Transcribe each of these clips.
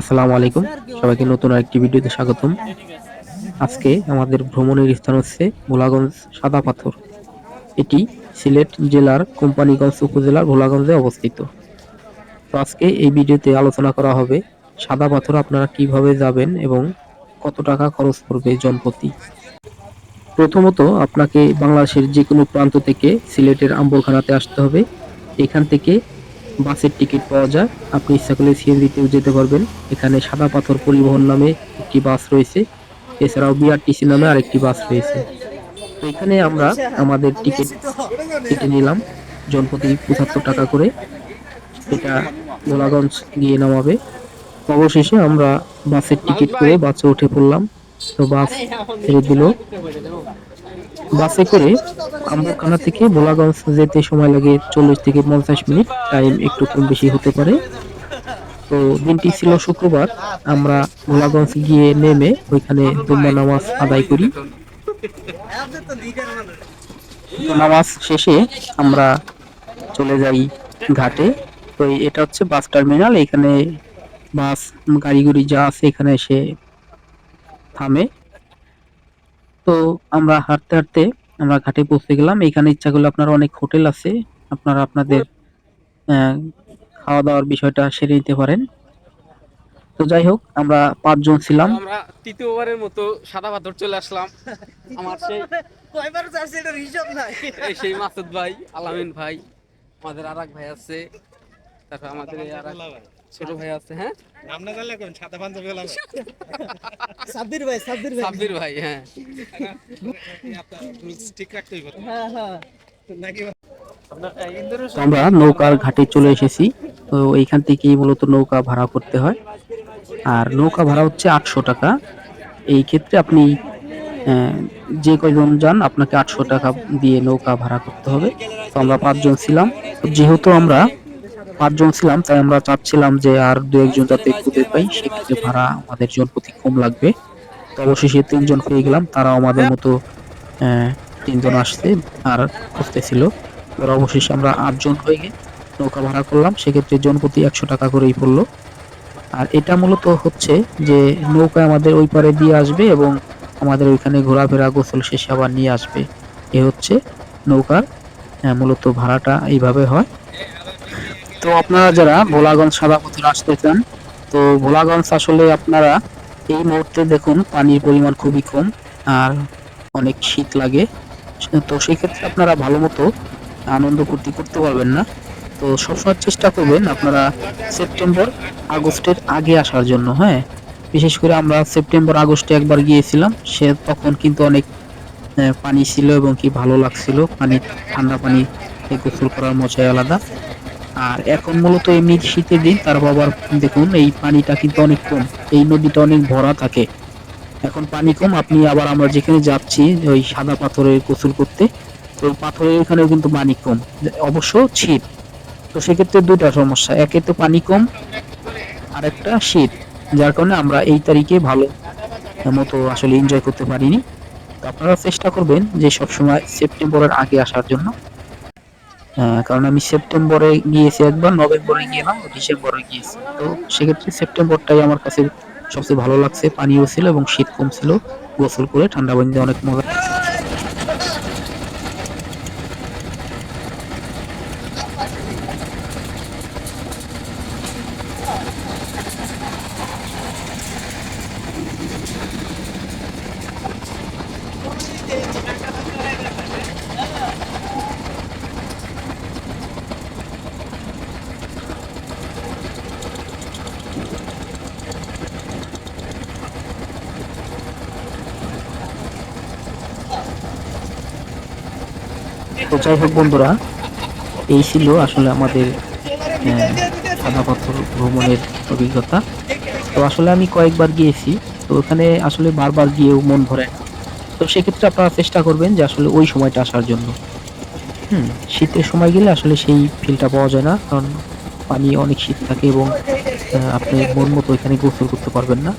আসসালামু আলাইকুম। সবাইকে নতুন আরেকটি ভিডিওতে স্বাগতম। আজকে আমাদের ভ্রমণের স্থান হচ্ছে ভোলাগঞ্জ সাদা পাথর। এটি সিলেট জেলার কোম্পানিগঞ্জ উপজেলার ভোলাগঞ্জে অবস্থিত। তো আজকে এই ভিডিওতে আলোচনা করা হবে সাদা পাথর আপনারা কীভাবে যাবেন এবং কত টাকা খরচ পড়বে জনপ্রতি। প্রথমত আপনাকে বাংলাদেশের যে কোনো প্রান্ত থেকে সিলেটের আম্বরখানাতে আসতে হবে। এখান থেকে বাসের টিকিট পাওয়া যায়। আপনি ইচ্ছা করলে সিএনজিতেও যেতে পারবেন। এখানে সাদা পাথর পরিবহন নামে একটি বাস রয়েছে। এছাড়াও বিআরটিসি নামে আরেকটি বাস রয়েছে। তো এখানে আমরা আমাদের টিকিট কেটে নিলাম। জনপ্রতি পঁচাত্তর টাকা করে। এটা গোলাগঞ্জ গিয়ে নামাবে। অবশেষে আমরা বাসের টিকিট করে বাসে উঠে পড়লাম। তো বাস ছেড়ে দিল। বাসে করে আম্বরখানা থেকে ভোলাগঞ্জ যেতে সময় লাগে চল্লিশ থেকে পঞ্চাশ মিনিট। টাইম একটু কম বেশি হতে পারে। তো দিনটি ছিল শুক্রবার। আমরা ভোলাগঞ্জ গিয়ে নেমে ওইখানে জুম্মা নামাজ আদায় করি। নামাজ শেষে আমরা চলে যাই ঘাটে। তো এটা হচ্ছে বাস টার্মিনাল। এখানে বাস গাড়ি যা আছে এখানে এসে থামে। তো আমরা হাঁটতে হাঁটতে আমরা ঘাটে পৌঁছে গেলাম। এখানে ইচ্ছা করলে আপনার অনেক হোটেল আছে। আপনারা আপনাদের আহ, খাওয়া দাওয়ার বিষয়টা সেরে নিতে পারেন। তো যাই হোক আমরা পাঁচজন ছিলাম। আমরা তৃতীয়বারের মতো সাদা পাথর চলে আসলাম। আমার সেই কয়বার চার্জ এটার হিসাব নাই। এই সেই মাসুদ ভাই আলামিন ভাই আমাদের আর এক ভাই আছে। তারপর আমাদের এই আর এক ছোট ভাই আছে হ্যাঁ? আমরা জানলে কোন সাদা পাঞ্জাবি সাব্বির ভাই সাব্বির ভাই। সাব্বির ভাই হ্যাঁ। ঠিক রাখতে হইব হ্যাঁ হ্যাঁ। নাকি আমরা নৌকার ঘাটে চলে এসেছি। তো এইখান থেকেই মূলত নৌকা ভাড়া করতে হয়। আর নৌকা ভাড়া হচ্ছে আটশো টাকা। এই ক্ষেত্রে আপনি যে কয়জন যান আপনাকে আটশো টাকা দিয়ে নৌকা ভাড়া করতে হবে। তো আমরা পাঁচজন ছিলাম। যেহেতু আমরা পাঁচজন ছিলাম, তাই আমরা চাচ্ছিলাম যে আর দু একজন যাতে খুঁজে পাই, সেক্ষেত্রে ভাড়া আমাদের জন প্রতি কম লাগবে। তো অবশেষে তিনজন পেয়ে গেলাম, তারাও আমাদের মতো তিনজন আসছে আর খুঁজতেছিল। এবার অবশেষে আমরা আটজন হয়ে নৌকা ভাড়া করলাম, সেক্ষেত্রে জন প্রতি একশো টাকা করেই পড়ল। আর এটা মূলত হচ্ছে যে নৌকা আমাদের ওই পারে দিয়ে আসবে এবং আমাদের ওইখানে ঘোরাফেরা, গোসল শেষে আবার নিয়ে আসবে। এ হচ্ছে নৌকার মূলত ভাড়াটা এইভাবে হয়। তো আপনারা যারা ভোলাগঞ্জ সাদা পথে আসতে চান তো ভোলাগঞ্জ আসলে আপনারা এই মুহূর্তে দেখুন পানির পরিমাণ খুবই কম আর অনেক শীত লাগে। তো সেই ক্ষেত্রে আপনারা ভালো মতো আনন্দ ফুর্তি করতে পারবেন না। তো সবসময় চেষ্টা করবেন আপনারা সেপ্টেম্বর আগস্টের আগে আসার জন্য হ্যাঁ? বিশেষ করে আমরা সেপ্টেম্বর আগস্টে একবার গিয়েছিলাম, সে তখন কিন্তু অনেক পানি ছিল এবং কি ভালো লাগছিল। পানি, ঠান্ডা পানি গোসল করার মজাই আলাদা। আর এখন মূলত এমনি শীতের দিন, তার আবার দেখুন, এই পানিটা কিন্তু অনেক কম, এই নদীটা অনেক ভরা থাকে। এখন পানি কম, আপনি আবার আমরা যেখানে যাচ্ছি, ওই সাদা পাথরের গোসল করতে, তো পাথরের এখানেও কিন্তু পানি কম, অবশ্য শীত। তো সেক্ষেত্রে দুটা সমস্যা, একে তো পানি কম আর একটা শীত, যার কারণে আমরা এই তারিখে ভালো মতো আসলে এনজয় করতে পারিনি। তো আপনারা চেষ্টা করবেন যে সবসময় সেপ্টেম্বরের আগে আসার জন্য। কারণ আমি সেপ্টেম্বরে গিয়েছি একবার, নভেম্বরে গিয়েলাম ডিসেম্বরে গিয়েছি। তো সেক্ষেত্রে সেপ্টেম্বরটাই আমার কাছে সবচেয়ে ভালো লাগছে পানিও ছিল এবং শীত কম ছিল, গোসল করে ঠান্ডা পানিতে অনেক মজা তো যাই হোক বন্ধুরা, এই ছিল আসলে আমাদের সাদা পাথর ভ্রমণের অভিজ্ঞতা। তো আসলে আমি কয়েকবার গিয়েছি, তো ওখানে আসলে বারবার গিয়েও মন ভরে। তো সেক্ষেত্রে আপনারা চেষ্টা করবেন যে আসলে ওই সময়টা আসার জন্য। হুম, শীতের সময় গেলে আসলে সেই ফিলটা পাওয়া যায় না, কারণ পানি অনেক শীত থাকে এবং আপনি মন মতো ওইখানে গোসল করতে পারবেন না।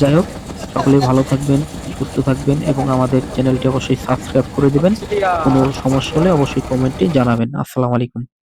যাই হোক, সকলে ভালো থাকবেন। সুস্থ থাকবেন এবং আমাদের চ্যানেলটি অবশ্যই সাবস্ক্রাইব করে দেবেন। কোনো সমস্যা হলে অবশ্যই কমেন্টে জানাবেন। আসসালামু আলাইকুম।